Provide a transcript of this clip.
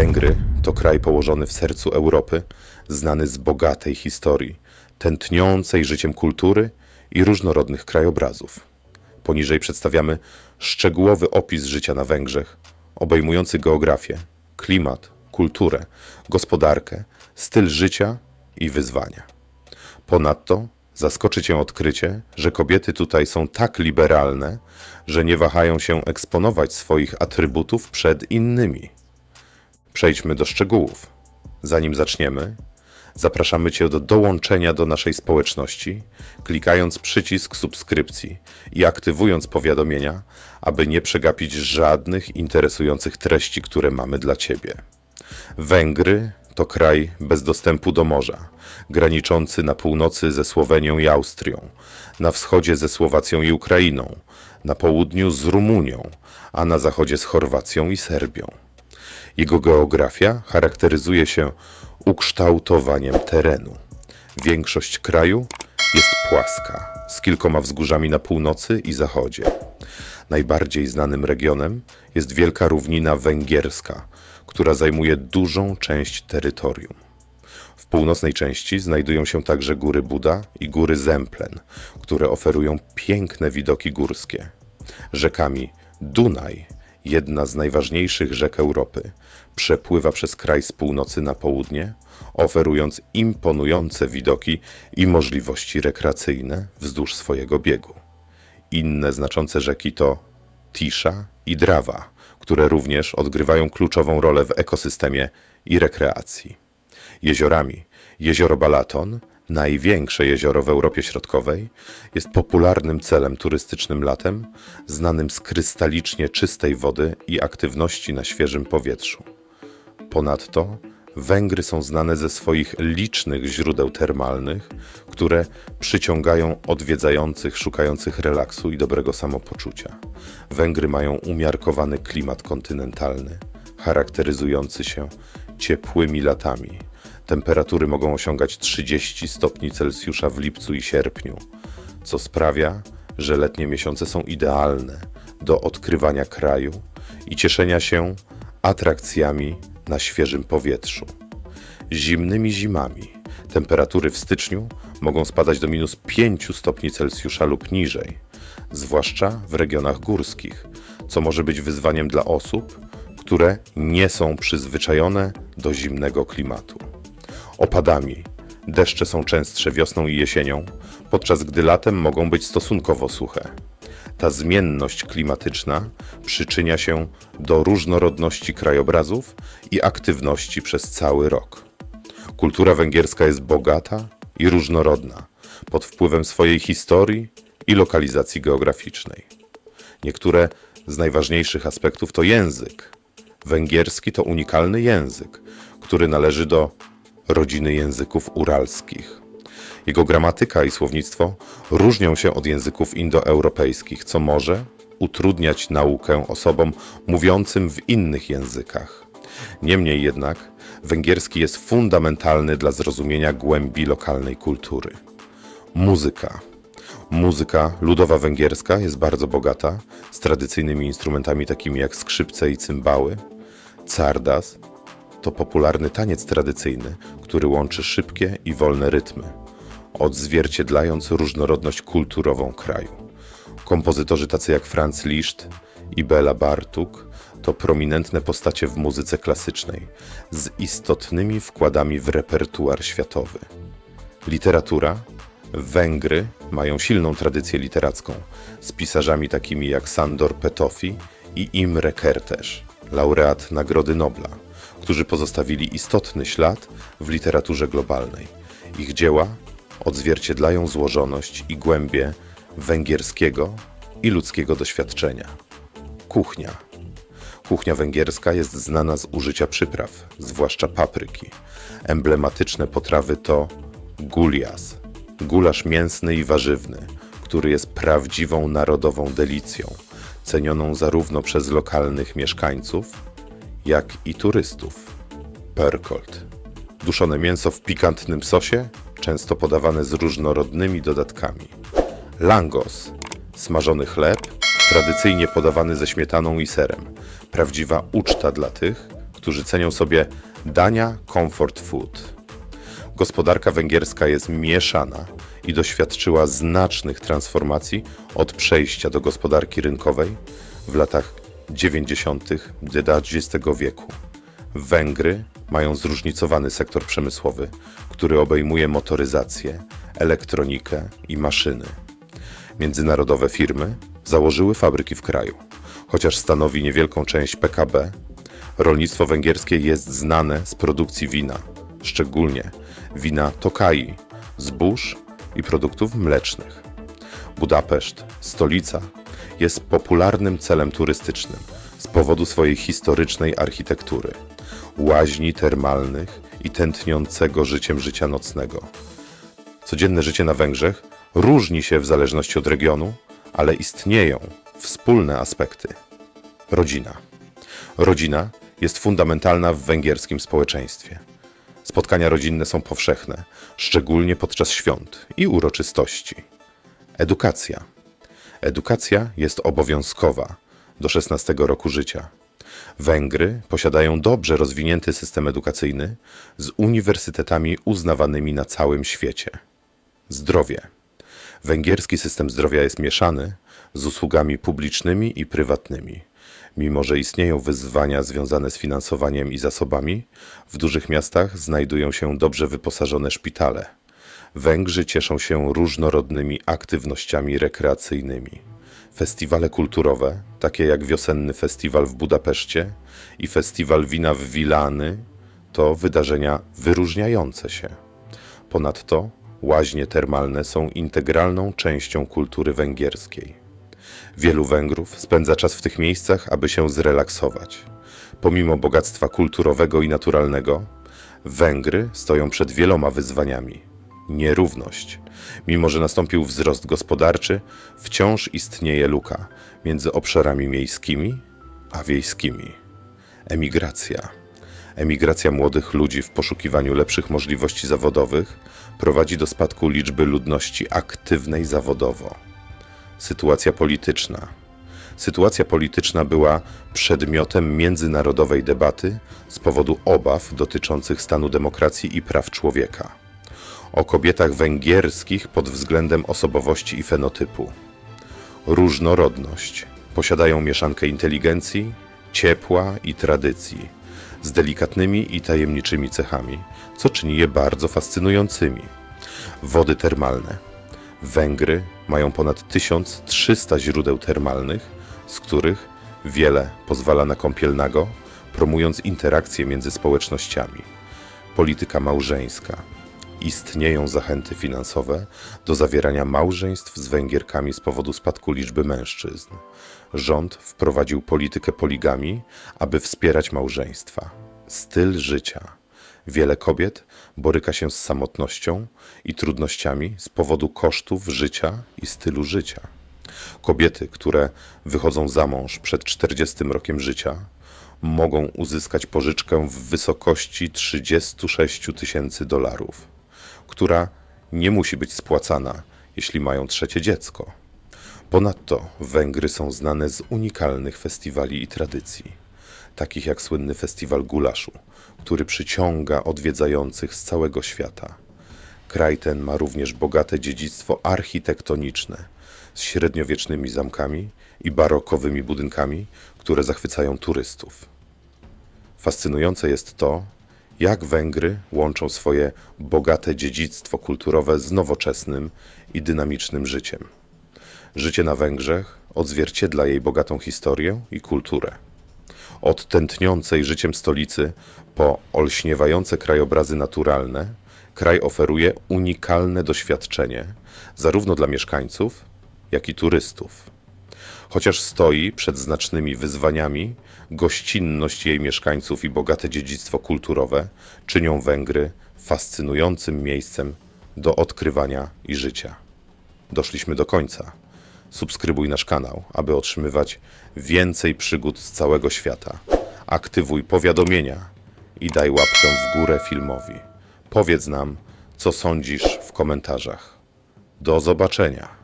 Węgry to kraj położony w sercu Europy, znany z bogatej historii, tętniącej życiem kultury i różnorodnych krajobrazów. Poniżej przedstawiamy szczegółowy opis życia na Węgrzech, obejmujący geografię, klimat, kulturę, gospodarkę, styl życia i wyzwania. Ponadto zaskoczy Cię odkrycie, że kobiety tutaj są tak liberalne, że nie wahają się eksponować swoich atrybutów przed innymi. Przejdźmy do szczegółów. Zanim zaczniemy, zapraszamy Cię do dołączenia do naszej społeczności, klikając przycisk subskrypcji i aktywując powiadomienia, aby nie przegapić żadnych interesujących treści, które mamy dla Ciebie. Węgry to kraj bez dostępu do morza, graniczący na północy ze Słowenią i Austrią, na wschodzie ze Słowacją i Ukrainą, na południu z Rumunią, a na zachodzie z Chorwacją i Serbią. Jego geografia charakteryzuje się ukształtowaniem terenu. Większość kraju jest płaska, z kilkoma wzgórzami na północy i zachodzie. Najbardziej znanym regionem jest Wielka Równina Węgierska, która zajmuje dużą część terytorium. W północnej części znajdują się także góry Buda i góry Zemplen, które oferują piękne widoki górskie. Rzekami Dunaj, jedna z najważniejszych rzek Europy, przepływa przez kraj z północy na południe, oferując imponujące widoki i możliwości rekreacyjne wzdłuż swojego biegu. Inne znaczące rzeki to Tisza i Drawa, które również odgrywają kluczową rolę w ekosystemie i rekreacji. Jeziorami jezioro Balaton, największe jezioro w Europie Środkowej, jest popularnym celem turystycznym latem, znanym z krystalicznie czystej wody i aktywności na świeżym powietrzu. Ponadto Węgry są znane ze swoich licznych źródeł termalnych, które przyciągają odwiedzających szukających relaksu i dobrego samopoczucia. Węgry mają umiarkowany klimat kontynentalny, charakteryzujący się ciepłymi latami. Temperatury mogą osiągać 30 stopni Celsjusza w lipcu i sierpniu, co sprawia, że letnie miesiące są idealne do odkrywania kraju i cieszenia się atrakcjami na świeżym powietrzu. Zimnymi zimami temperatury w styczniu mogą spadać do minus 5 stopni Celsjusza lub niżej, zwłaszcza w regionach górskich, co może być wyzwaniem dla osób, które nie są przyzwyczajone do zimnego klimatu. Opadami deszcze są częstsze wiosną i jesienią, podczas gdy latem mogą być stosunkowo suche. Ta zmienność klimatyczna przyczynia się do różnorodności krajobrazów i aktywności przez cały rok. Kultura węgierska jest bogata i różnorodna pod wpływem swojej historii i lokalizacji geograficznej. Niektóre z najważniejszych aspektów to język. Węgierski to unikalny język, który należy do rodziny języków uralskich. Jego gramatyka i słownictwo różnią się od języków indoeuropejskich, co może utrudniać naukę osobom mówiącym w innych językach. Niemniej jednak węgierski jest fundamentalny dla zrozumienia głębi lokalnej kultury. Muzyka. Muzyka ludowa węgierska jest bardzo bogata, z tradycyjnymi instrumentami takimi jak skrzypce i cymbały. Cardas to popularny taniec tradycyjny, który łączy szybkie i wolne rytmy, odzwierciedlając różnorodność kulturową kraju. Kompozytorzy tacy jak Franz Liszt i Bela Bartuk to prominentne postacie w muzyce klasycznej z istotnymi wkładami w repertuar światowy. Literatura. Węgry mają silną tradycję literacką z pisarzami takimi jak Sandor Petofi i Imre Kertész, laureat Nagrody Nobla, którzy pozostawili istotny ślad w literaturze globalnej. Ich dzieła odzwierciedlają złożoność i głębię węgierskiego i ludzkiego doświadczenia. Kuchnia. Kuchnia węgierska jest znana z użycia przypraw, zwłaszcza papryki. Emblematyczne potrawy to gulias, gulasz mięsny i warzywny, który jest prawdziwą narodową delicją, cenioną zarówno przez lokalnych mieszkańców, jak i turystów. Perkolt. Duszone mięso w pikantnym sosie, często podawane z różnorodnymi dodatkami. Langos. Smażony chleb, tradycyjnie podawany ze śmietaną i serem. Prawdziwa uczta dla tych, którzy cenią sobie dania comfort food. Gospodarka węgierska jest mieszana i doświadczyła znacznych transformacji od przejścia do gospodarki rynkowej w latach 90. XX wieku. Węgry mają zróżnicowany sektor przemysłowy, który obejmuje motoryzację, elektronikę i maszyny. Międzynarodowe firmy założyły fabryki w kraju. Chociaż stanowi niewielką część PKB, rolnictwo węgierskie jest znane z produkcji wina, szczególnie wina Tokai, zbóż i produktów mlecznych. Budapeszt, stolica, jest popularnym celem turystycznym z powodu swojej historycznej architektury, łaźni termalnych i tętniącego życiem życia nocnego. Codzienne życie na Węgrzech różni się w zależności od regionu, ale istnieją wspólne aspekty. Rodzina. Rodzina jest fundamentalna w węgierskim społeczeństwie. Spotkania rodzinne są powszechne, szczególnie podczas świąt i uroczystości. Edukacja. Edukacja jest obowiązkowa do 16 roku życia. Węgry posiadają dobrze rozwinięty system edukacyjny z uniwersytetami uznawanymi na całym świecie. Zdrowie. Węgierski system zdrowia jest mieszany z usługami publicznymi i prywatnymi. Mimo, że istnieją wyzwania związane z finansowaniem i zasobami, w dużych miastach znajdują się dobrze wyposażone szpitale. Węgrzy cieszą się różnorodnymi aktywnościami rekreacyjnymi. Festiwale kulturowe, takie jak wiosenny festiwal w Budapeszcie i festiwal wina w Wilany, to wydarzenia wyróżniające się. Ponadto łaźnie termalne są integralną częścią kultury węgierskiej. Wielu Węgrów spędza czas w tych miejscach, aby się zrelaksować. Pomimo bogactwa kulturowego i naturalnego, Węgry stoją przed wieloma wyzwaniami. Nierówność. Mimo, że nastąpił wzrost gospodarczy, wciąż istnieje luka między obszarami miejskimi a wiejskimi. Emigracja. Emigracja młodych ludzi w poszukiwaniu lepszych możliwości zawodowych prowadzi do spadku liczby ludności aktywnej zawodowo. Sytuacja polityczna. Sytuacja polityczna była przedmiotem międzynarodowej debaty z powodu obaw dotyczących stanu demokracji i praw człowieka. O kobietach węgierskich pod względem osobowości i fenotypu. Różnorodność. Posiadają mieszankę inteligencji, ciepła i tradycji, z delikatnymi i tajemniczymi cechami, co czyni je bardzo fascynującymi. Wody termalne. Węgry mają ponad 1300 źródeł termalnych, z których wiele pozwala na kąpiel nago, promując interakcje między społecznościami. Polityka małżeńska. Istnieją zachęty finansowe do zawierania małżeństw z Węgierkami z powodu spadku liczby mężczyzn. Rząd wprowadził politykę poligami, aby wspierać małżeństwa. Styl życia. Wiele kobiet boryka się z samotnością i trudnościami z powodu kosztów życia i stylu życia. Kobiety, które wychodzą za mąż przed 40 rokiem życia, mogą uzyskać pożyczkę w wysokości 36 tysięcy dolarów, która nie musi być spłacana, jeśli mają trzecie dziecko. Ponadto Węgry są znane z unikalnych festiwali i tradycji, takich jak słynny festiwal gulaszu, który przyciąga odwiedzających z całego świata. Kraj ten ma również bogate dziedzictwo architektoniczne z średniowiecznymi zamkami i barokowymi budynkami, które zachwycają turystów. Fascynujące jest to, jak Węgry łączą swoje bogate dziedzictwo kulturowe z nowoczesnym i dynamicznym życiem. Życie na Węgrzech odzwierciedla jej bogatą historię i kulturę. Od tętniącej życiem stolicy po olśniewające krajobrazy naturalne, kraj oferuje unikalne doświadczenie zarówno dla mieszkańców, jak i turystów. Chociaż stoi przed znacznymi wyzwaniami, gościnność jej mieszkańców i bogate dziedzictwo kulturowe czynią Węgry fascynującym miejscem do odkrywania i życia. Doszliśmy do końca. Subskrybuj nasz kanał, aby otrzymywać więcej przygód z całego świata. Aktywuj powiadomienia i daj łapkę w górę filmowi. Powiedz nam, co sądzisz w komentarzach. Do zobaczenia.